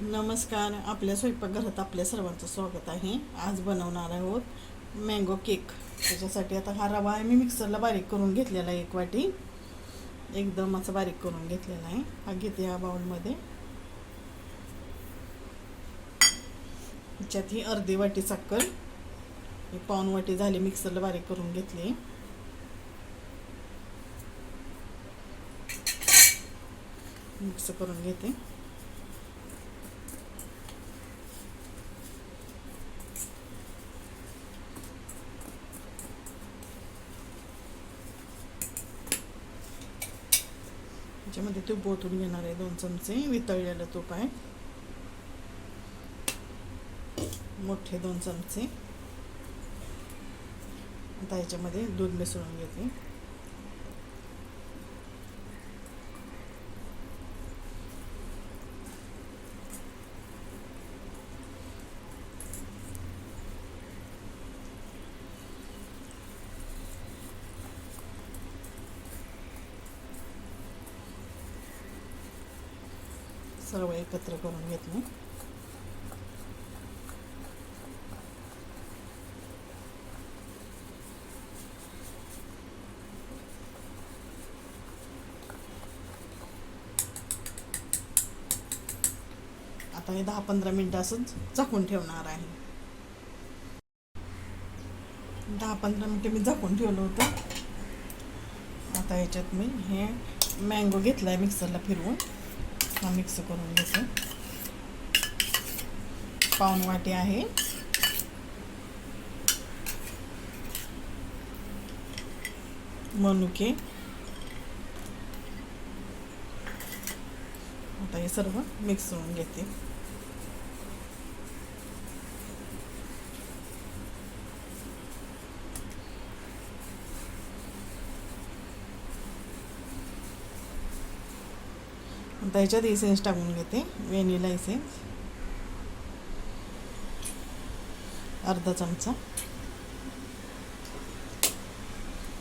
नमस्कार आपल्या स्वयंपाकघरात आपल्या सर्वांचं स्वागत आहे. आज बनवणार आहोत मँगो केक त्याच्यासाठी आता हा रवा आहे. मी मिक्सरला बारीक करून घेतलेला आहे एक वाटी. एकदम असं बारीक करून घेतलेला आहे. हा घेते या बाउलमध्ये ह्याच्यात ही अर्धी वाटी साखर. पाऊन वाटी झाली मिक्सरला बारीक करून घेतली. मिक्स करून घेते. त्याच्यामध्ये तूप ओतून घेणार आहे. दोन चमचे वितळलेलं तूप आहे. मोठे दोन चमचे. आता याच्यामध्ये दूध मिसळून घेते. सर्व एकत्र करून घेतले आता हे दहा पंधरा मिनटं असंच झाकून ठेवणार आहे. दहा पंधरा मिनटं मी झाकून ठेवलं होतं. आता याच्यात मी हे मँगो घेतला आहे मिक्सरला फिरवून. हा मिक्स करून घेते. पाऊन वाटी आहे. मनुके. आता हे सर्व मिक्स होऊन घेते. आता ह्याच्यात इसेन्स टाकून घेते. वेनिला इसेन्स अर्धा चमचा.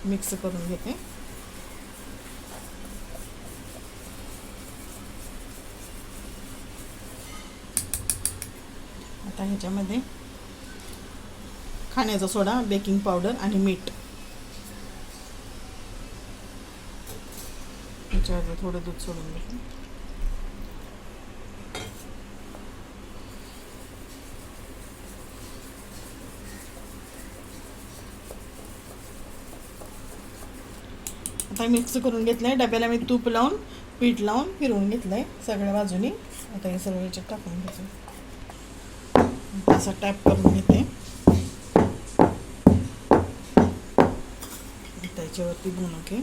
मिक्स करून घेते. आता ह्याच्यामध्ये खाण्याचा सोडा बेकिंग पावडर आणि मीठ. ह्याच्यावर थोडं दूध सोडून घेते आता मिक्स करून घेतलं आहे डब्याला मी तूप लावून पीठ लावून फिरवून घेतलं आहे सगळ्या बाजूनी. आता हे सर्व याच्यात टाकून घ्यायचं असं टॅप करून घेते. त्याच्यावरती बुनके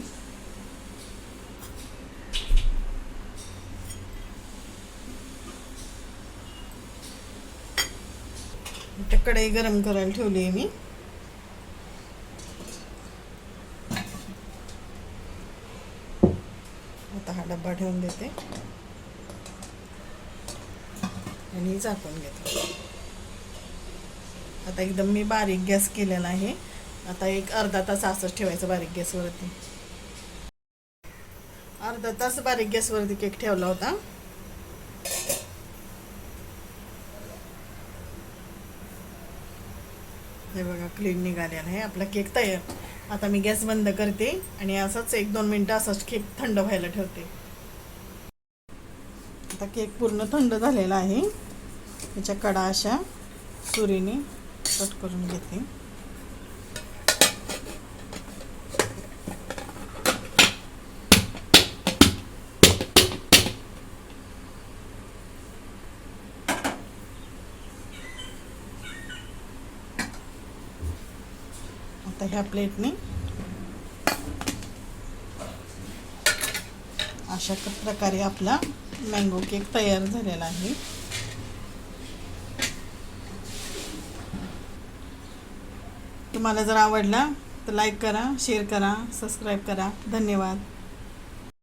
त्या कढई गरम करायला ठेवली आहे मी. आता हा डब्बा ठेवून देते. आणि झाकून घेते. आता एकदम मी बारीक गॅस केलेला आहे. आता एक अर्धा तास असंच ठेवायचं बारीक गॅसवरती. अर्धा तास बारीक गॅसवरती केक ठेवला होता. हे बघा क्लीन निघालेला आहे. आपला केक तयार. आता मी गॅस बंद करते आणि असंच एक दोन मिनटं असंच केक थंड व्हायला ठेवते. आता केक पूर्ण थंड झालेला आहे. त्याच्या कडा अशा सुरीने कट करून घेते. आता ह्या प्लेटने. अशा प्रकारे आपला मँगो केक तयार झालेला आहे. तुम्हाला जर आवडला तर लाईक करा शेअर करा सबस्क्राईब करा. धन्यवाद.